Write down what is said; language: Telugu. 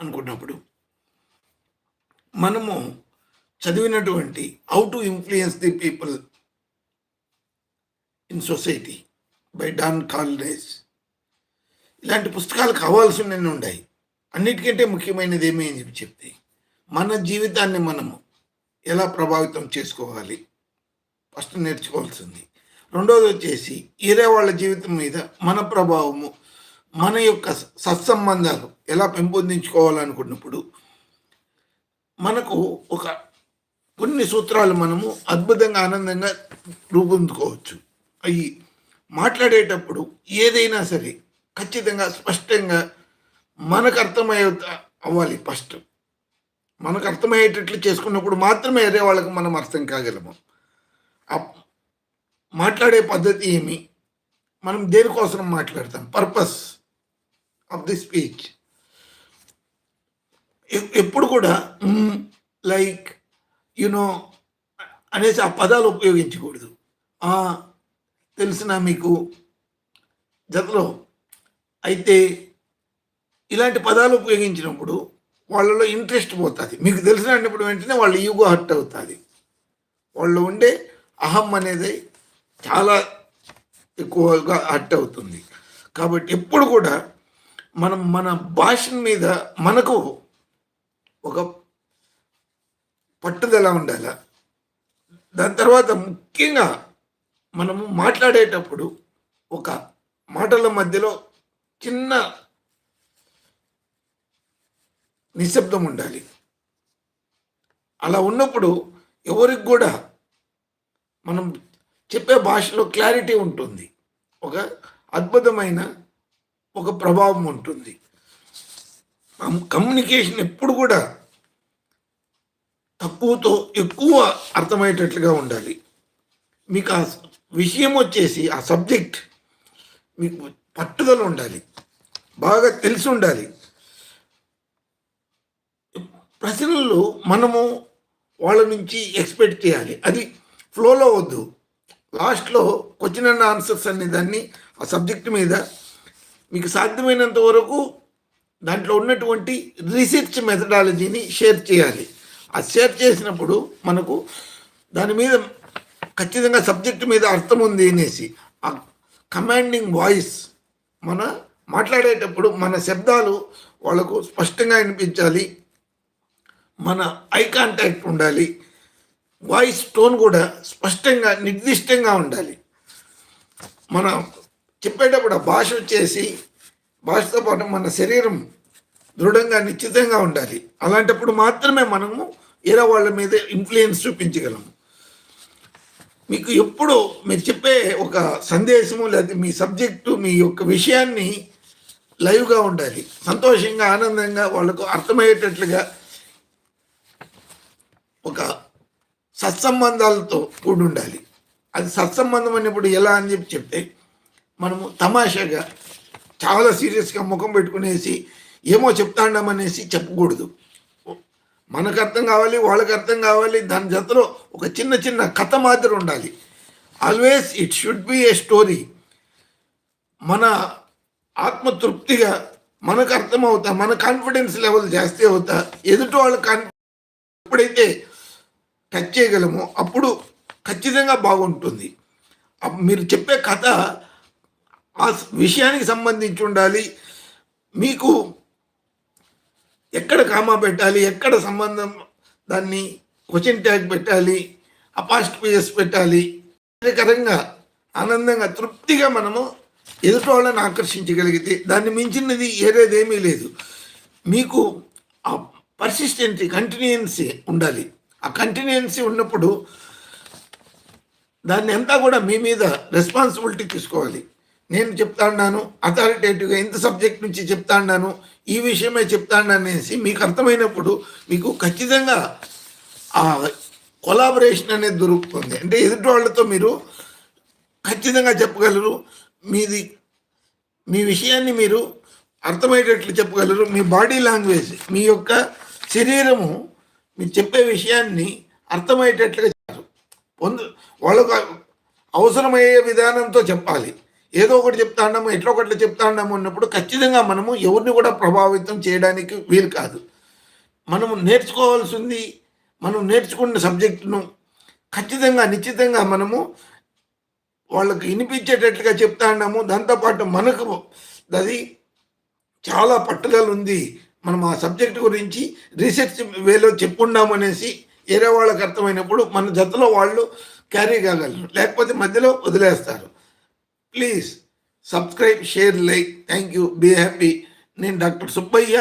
అనుకున్నప్పుడు మనము చదివినటువంటి how to influence the people in society by Don Caldes ఇలాంటి పుస్తకాలు కావాల్సినవి ఉన్నాయి. అన్నిటికంటే ముఖ్యమైనది ఏమి అని చెప్పి చెప్తే మన జీవితాన్ని మనము ఎలా ప్రభావితం చేసుకోవాలి? ఫస్ట్ నేర్చుకోవాల్సింది. రెండోది వచ్చేసి వేరే వాళ్ళ జీవితం మీద మన ప్రభావము మన యొక్క సత్సంబంధాలు ఎలా పెంపొందించుకోవాలనుకున్నప్పుడు మనకు ఒక కొన్ని సూత్రాలు మనము అద్భుతంగా ఆనందంగా రూపొందుకోవచ్చు. అవి మాట్లాడేటప్పుడు ఏదైనా సరే ఖచ్చితంగా స్పష్టంగా మనకు అర్థమయ్యే అవ్వాలి ఫస్ట్. మనకు అర్థమయ్యేటట్లు చేసుకున్నప్పుడు మాత్రమే వేరే వాళ్ళకి మనం అర్థం కాగలము. మాట్లాడే పద్ధతి ఏమి? మనం దేనికోసం మాట్లాడతాం? పర్పస్. ఆఫ్ ది స్పీచ్ ఎప్పుడు కూడా లైక్ యునో అనేసి ఆ పదాలు ఉపయోగించకూడదు. తెలిసిన మీకు జతలో. అయితే ఇలాంటి పదాలు ఉపయోగించినప్పుడు వాళ్ళలో ఇంట్రెస్ట్ పోతుంది. మీకు తెలిసిన అన్నప్పుడు వెంటనే వాళ్ళు ఈగో హర్ట్ అవుతుంది. వాళ్ళు ఉండే అహం అనేది చాలా ఎక్కువగా హర్ట్ అవుతుంది. కాబట్టి ఎప్పుడు కూడా మనం మన భాష మీద మనకు ఒక పట్టుదల ఉండాల? దాని తర్వాత ముఖ్యంగా మనము మాట్లాడేటప్పుడు ఒక మాటల మధ్యలో చిన్న నిశ్శబ్దం ఉండాలి. అలా ఉన్నప్పుడు ఎవరికి కూడా మనం చెప్పే భాషలో క్లారిటీ ఉంటుంది. ఒక అద్భుతమైన ఒక ప్రభావం ఉంటుంది. కమ్యూనికేషన్ ఎప్పుడు కూడా తక్కువతో ఎక్కువ అర్థమయ్యేటట్లుగా ఉండాలి. మీకు ఆ విషయం వచ్చేసి ఆ సబ్జెక్ట్ మీకు పట్టుదల ఉండాలి. బాగా తెలిసి ఉండాలి. ప్రశ్నలు మనము వాళ్ళ నుంచి ఎక్స్పెక్ట్ చేయాలి. అది ఫ్లోలో వద్దు. లాస్ట్లో క్వశ్చన్ అండ్ ఆన్సర్స్ అనే దాన్ని ఆ సబ్జెక్ట్ మీద మీకు సాధ్యమైనంత వరకు దాంట్లో ఉన్నటువంటి రీసెర్చ్ మెథడాలజీని షేర్ చేయాలి. ఆ షేర్ చేసినప్పుడు మనకు దాని మీద ఖచ్చితంగా సబ్జెక్ట్ మీద అర్థం ఉంది అనేసి ఆ కమాండింగ్ వాయిస్ మన మాట్లాడేటప్పుడు మన శబ్దాలు వాళ్ళకు స్పష్టంగా వినిపించాలి. మన ఐ కాంటాక్ట్ ఉండాలి. వాయిస్ టోన్ కూడా స్పష్టంగా నిర్దిష్టంగా ఉండాలి. మన చెప్పేటప్పుడు భాష వచ్చేసి భాషతో పాటు మన శరీరం దృఢంగా నిశ్చితంగా ఉండాలి. అలాంటప్పుడు మాత్రమే మనము వేరే వాళ్ళ మీద ఇన్ఫ్లుయెన్స్ చూపించగలము. మీకు ఎప్పుడు మీరు చెప్పే ఒక సందేశము లేదా మీ సబ్జెక్టు మీ యొక్క విషయాన్ని లైవ్గా ఉండాలి. సంతోషంగా ఆనందంగా వాళ్ళకు అర్థమయ్యేటట్లుగా ఒక సత్సంబంధాలతో కూడి ఉండాలి. అది సత్సంబంధం అన్నప్పుడు ఎలా అని చెప్పి చెప్తే మనము తమాషాగా చాలా సీరియస్గా ముఖం పెట్టుకునేసి ఏమో చెప్తాండమనేసి చెప్పకూడదు. మనకు అర్థం కావాలి వాళ్ళకి అర్థం కావాలి దాని జతలో ఒక చిన్న చిన్న కథ మాత్రం ఉండాలి. Always it should be a story మన ఆత్మతృప్తిగా మనకు అర్థమవుతా మన కాన్ఫిడెన్స్ లెవెల్ జాస్తి అవుతా ఎదుటి వాళ్ళ కాన్ఫిడెన్స్ ఎప్పుడైతే టచ్ చేయగలమో అప్పుడు ఖచ్చితంగా బాగుంటుంది. అప్- మీరు చెప్పే కథ ఆ విషయానికి సంబంధించి ఉండాలి. మీకు ఎక్కడ కామా పెట్టాలి ఎక్కడ సంబంధం దాన్ని క్వశ్చన్ ట్యాగ్ పెట్టాలి అపాస్ట్ పేజెస్ పెట్టాలి. ఆశ్చర్యకరంగా ఆనందంగా తృప్తిగా మనము ఎదుటి వాళ్ళని ఆకర్షించగలిగితే దాన్ని మించినది ఏదేదేమీ లేదు. మీకు ఆ పర్సిస్టెన్సీ కంటిన్యూన్సీ ఉండాలి. ఆ కంటిన్యూన్సీ ఉన్నప్పుడు దాన్ని అంతా కూడా మీ మీద రెస్పాన్సిబిలిటీ తీసుకోవాలి. నేను చెప్తాన్నాను అథారిటేటివ్గా ఇంత సబ్జెక్ట్ నుంచి చెప్తాన్నాను ఈ విషయమే చెప్తాను అనేసి మీకు అర్థమైనప్పుడు మీకు ఖచ్చితంగా ఆ కొలాబరేషన్ అనేది దొరుకుతుంది. అంటే ఎదుటి వాళ్ళతో మీరు ఖచ్చితంగా చెప్పగలరు మీది మీ విషయాన్ని మీరు అర్థమయ్యేటట్లు చెప్పగలరు మీ బాడీ లాంగ్వేజ్ మీ యొక్క శరీరము మీరు చెప్పే విషయాన్ని అర్థమయ్యేటట్లుగా చెప్పారు పొందు వాళ్ళకు అవసరమయ్యే విధానంతో చెప్పాలి. ఏదో ఒకటి చెప్తా ఉన్నాము ఎట్లా ఒకటి చెప్తా ఉన్నాము అన్నప్పుడు ఖచ్చితంగా మనము ఎవరిని కూడా ప్రభావితం చేయడానికి వీలు కాదు. మనము నేర్చుకోవాల్సింది మనం నేర్చుకున్న సబ్జెక్టును ఖచ్చితంగా నిశ్చితంగా మనము వాళ్ళకి వినిపించేటట్లుగా చెప్తా ఉన్నాము. దాంతోపాటు మనకు అది చాలా పట్టుదల ఉంది. మనం ఆ సబ్జెక్ట్ గురించి రీసెర్చ్ వేలో చెప్పున్నాము అనేసి వేరే వాళ్ళకి అర్థమైనప్పుడు మన జతలో వాళ్ళు క్యారీ కాగలరు. లేకపోతే మధ్యలో వదిలేస్తారు. please subscribe share like thank you be happy నేను డాక్టర్ సుబ్బయ్య